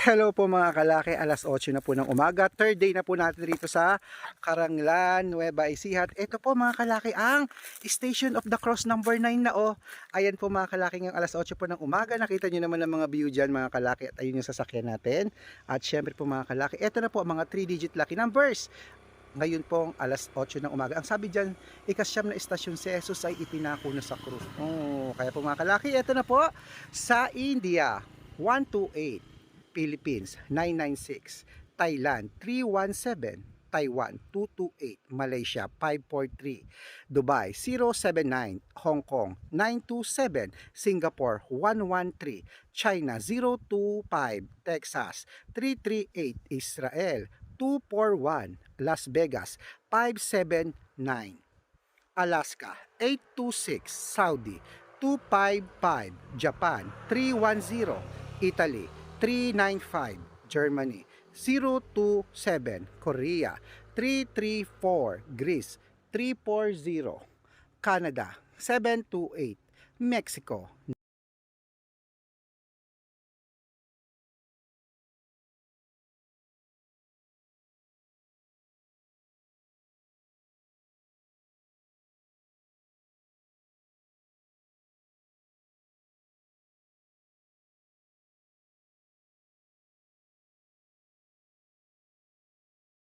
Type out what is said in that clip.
Hello po mga kalaki, alas 8 na po ng umaga. Third day na po natin rito sa Karanglan, Nueva Ecija. Ito po mga kalaki ang Station of the Cross number 9 na oh. Ayan po mga kalaki ng alas 8 po ng umaga. Nakita nyo naman ang mga view dyan mga kalaki at ayun yung sasakyan natin. At syempre po mga kalaki, ito na po ang mga 3 digit lucky numbers. Ngayon pong alas 8 ng umaga. Ang sabi dyan, ikasyam na estasyon si Jesus ay ipinako na sa krus. Oh, kaya po mga kalaki, ito na po sa India. 128 Philippines 996, Thailand 317, Taiwan 228, Malaysia 543, Dubai 079, Hong Kong 927, Singapore 113, China 025, Texas 338, Israel 241, Las Vegas 579, Alaska 826, Saudi 255, Japan 310, Italy 395, Germany. 027, Korea. 334, Greece. 340, Canada. 728, Mexico